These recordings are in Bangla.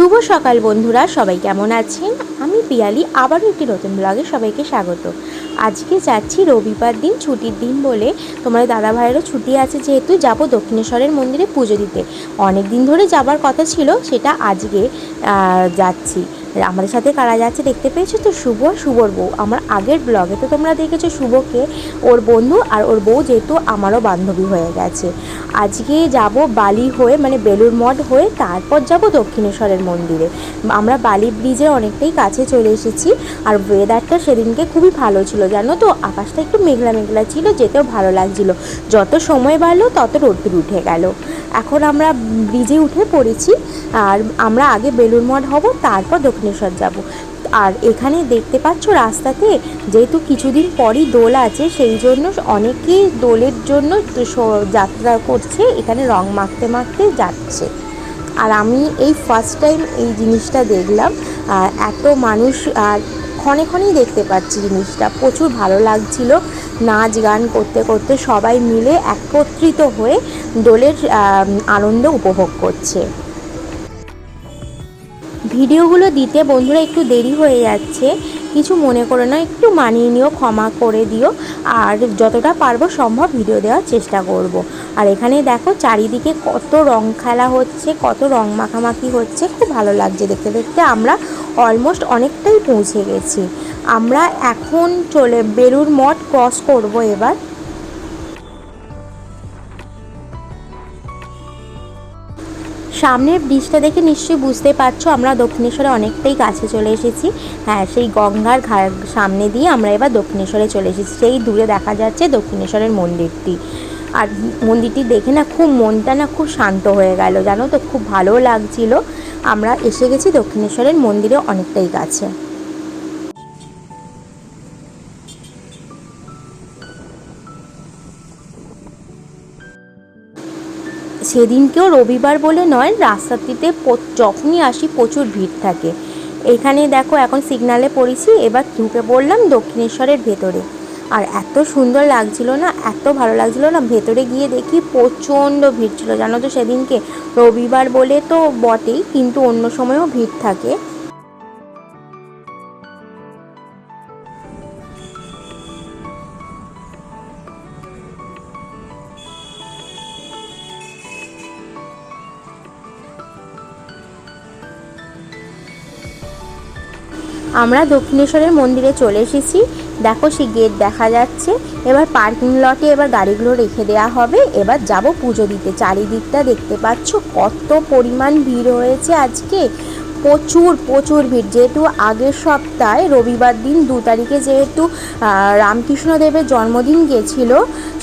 শুভ সকাল বন্ধুরা, সবাই কেমন আছেন? আমি পিয়ালি, আবারও একটি নতুন ব্লগে সবাইকে স্বাগত। আজকে যাচ্ছি রবিবার দিন, ছুটির দিন বলে তোমার দাদা ভাইয়েরও ছুটি আছে যেহেতু যাব দক্ষিণেশ্বরের মন্দিরে পুজো দিতে। অনেক দিন ধরে যাবার কথা ছিল, সেটা আজকে যাচ্ছি। আমাদের সাথে কারা যাচ্ছে দেখতে পেয়েছ তো শুভ শুভর বউ। আমার আগের ব্লগে তো তোমরা দেখেছ শুভকে। ওর বন্ধু আর ওর বউ যেহেতু আমারও বান্ধবী হয়ে গেছে। আজকে যাব বালি হয়ে মানে বেলুর মঠ হয়ে, তারপর যাব দক্ষিণেশ্বরের মন্দিরে। আমরা বালি ব্রিজের অনেকটাই কাছে চলে এসেছি আর ওয়েদারটা সেদিনকে খুবই ভালো ছিল, জানো তো? আকাশটা একটু মেঘলা মেঘলা ছিল, যেতেও ভালো লাগছিল। যত সময় বাড়লো, তত রোদ্দুর উঠে গেল। এখন আমরা ব্রিজে উঠে পড়েছি আর আমরা আগে বেলুর মঠ হব, তারপর দক্ষিণেশ্বর যাব। আর এখানে দেখতে পাচ্ছ রাস্তাতে যেহেতু কিছুদিন পরই দোল আছে, সেই জন্য অনেকেই দোলের জন্য যাত্রা করছে, এখানে রং মাখতে মাখতে যাচ্ছে। আর আমি এই ফার্স্ট টাইম এই জিনিসটা দেখলাম। আর এত মানুষ, আর ক্ষণে ক্ষণেই দেখতে পাচ্ছি জিনিসটা। প্রচুর ভালো লাগছিল নাচ গান করতে করতে সবাই মিলে একত্রিত হয়ে দোলের আনন্দ উপভোগ করছে। ভিডিওগুলো দিতে বন্ধুরা একটু দেরি হয়ে যাচ্ছে। কিছু মনে করো না, একটু মানিয়ে নিও, ক্ষমা করে দিও। আর যতটা পারব সম্ভব ভিডিও দেওয়ার চেষ্টা করব। আর এখানে দেখো চারিদিকে কত রং খেলা হচ্ছে, কত রং মাখামাখি হচ্ছে, খুব ভালো লাগছে দেখতে দেখতে আমরা অলমোস্ট অনেকটাই পৌঁছে গেছি। আমরা এখন চলে বেলুর মঠ ক্রস করব এবার। সামনের ব্রিজটা দেখে নিশ্চয়ই বুঝতে পারছ, আমরা দক্ষিণেশ্বরে অনেকটাই কাছে চলে এসেছি। হ্যাঁ সেই গঙ্গার সামনে দিয়ে আমরা এবার দক্ষিণেশ্বরে চলে এসেছি। সেই দূরে দেখা যাচ্ছে দক্ষিণেশ্বরের মন্দিরটি। আর মন্দিরটি দেখে না খুব মনটা না খুব শান্ত হয়ে গেল, জানো তো? খুব ভালো লাগছিল। আমরা এসে গেছি দক্ষিণেশ্বরের মন্দিরে অনেকটাই কাছে। সেদিনকেও রবিবার বলে নয়, রাস্তাটিতে যখনই আসি প্রচুর ভিড় থাকে। এখানে দেখো এখন সিগনালে পড়েছি, এবার ঢুকে পড়লাম দক্ষিণেশ্বরের ভেতরে। আর এত সুন্দর লাগছিল না, এত ভালো লাগছিল না, ভেতরে গিয়ে দেখি প্রচণ্ড ভিড় ছিল। জানো তো সেদিনকে রবিবার বলে তো বটেই, কিন্তু অন্য সময়ও ভিড় থাকে। আমরা দক্ষিণেশ্বরের মন্দিরে চলে এসেছি। দেখো সেই গেট দেখা যাচ্ছে। এবার পার্কিং লটে এবার গাড়িগুলো রেখে দেওয়া হবে। এবার যাব পুজো দিতে। চারিদিকটা দেখতে পাচ্ছ, কত পরিমাণ ভিড় হয়েছে আজকে। প্রচুর প্রচুর ভিড়। যেহেতু আগের সপ্তাহে রবিবার দিন দু তারিখে যেহেতু রামকৃষ্ণদেবের জন্মদিন গেছিল,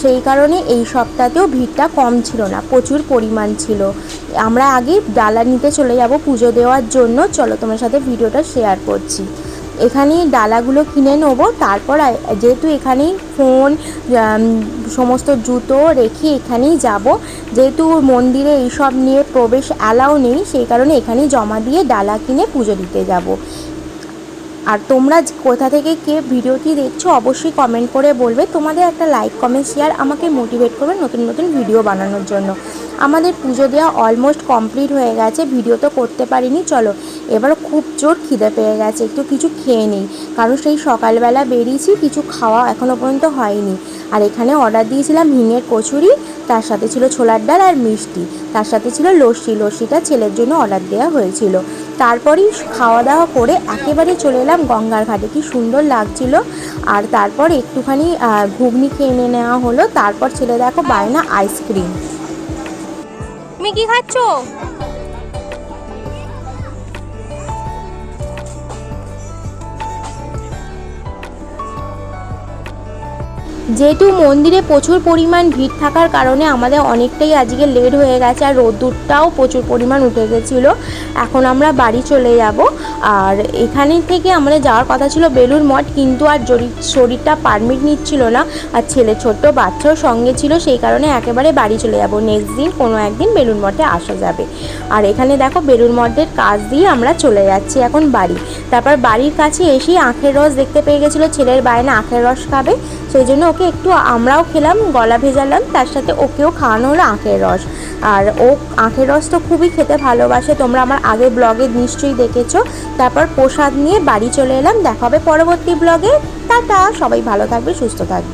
সেই কারণে এই সপ্তাহতেও ভিড়টা কম ছিল না, প্রচুর পরিমাণ ছিল। আমরা আগে ডালা নিতে চলে যাব পুজো দেওয়ার জন্য। চলো তোমার সাথে ভিডিওটা শেয়ার করছি। এখানেই ডালাগুলো কিনে নেব। তারপর যেহেতু এখানেই ফোন সমস্ত জুতো রেখে এখানেই যাব। যেহেতু মন্দিরে এইসব নিয়ে প্রবেশ অ্যালাউ নেই, সেই কারণে এখানেই জমা দিয়ে ডালা কিনে পুজো দিতে যাব। আর তোমরা কোথা থেকে কে ভিডিওটি দেখছ, অবশ্যই কমেন্ট করে বলবে। তোমাদের একটা লাইক কমেন্ট শেয়ার আমাকে মোটিভেট করবে নতুন নতুন ভিডিও বানানোর জন্য। আমাদের পুজো দেওয়া অলমোস্ট কমপ্লিট হয়ে গেছে ভিডিও তো করতে পারিনি, চলো। এবার খুব জোর খিদে পেয়ে গেছে, একটু কিছু খেয়ে নিই। কারণ সেই সকালবেলা বেরিয়েছি, কিছু খাওয়া এখনও পর্যন্ত হয়নি। আর এখানে অর্ডার দিয়েছিলাম হিঙের কচুরি, তার সাথে ছিল ছোলার ডাল আর মিষ্টি। তার সাথে ছিল লস্যি, লস্যিটা ছেলের জন্য অর্ডার দেওয়া হয়েছিল। তারপরেই খাওয়া দাওয়া করে একেবারে চলে এলাম গঙ্গার ঘাটে। কি সুন্দর লাগছিল। আর তারপর একটুখানি ঘুগনি খেয়ে নেওয়া হলো। তারপর ছেলে দেখো বায়না আইসক্রিম তুমি কি খাচ্ছ? যেহেতু মন্দিরে প্রচুর পরিমাণ ভিড় থাকার কারণে আমাদের অনেকটাই আজকে লেট হয়ে গেছে আর রোদ্দুরটাও প্রচুর পরিমাণ উঠে গেছিল। এখন আমরা বাড়ি চলে যাব। আর এখানে থেকে আমাদের যাওয়ার কথা ছিল বেলুর মঠ, কিন্তু আর শরীরটা পারমিট নিচ্ছিল না। আর ছেলে ছোট্ট, বাচ্চাও সঙ্গে ছিল, সেই কারণে একেবারে বাড়ি চলে যাব। নেক্সট দিন কোনো একদিন বেলুর মঠে আসা যাবে। আর এখানে দেখো বেলুর মঠের কাজ দিয়ে আমরা চলে যাচ্ছি এখন বাড়ি। তারপর বাড়ির কাছে এসেই আখের রস দেখতে পেয়ে গেছিল। ছেলের বায়না আখের রস খাবে, সেই জন্য ওকে একটু আমরাও খেলাম, গলা ভেজালাম, তার সাথে ওকেও খাওয়ানো হলো আখের রস। আর ও আখের রস তো খুবই খেতে ভালোবাসে, তোমরা আমার আগের ব্লগে নিশ্চয়ই দেখেছ। তারপর প্রসাদ নিয়ে বাড়ি চলে এলাম, দেখা হবে পরবর্তী ব্লগে। টাটা, সবাই ভালো থাকবে, সুস্থ থাকবে।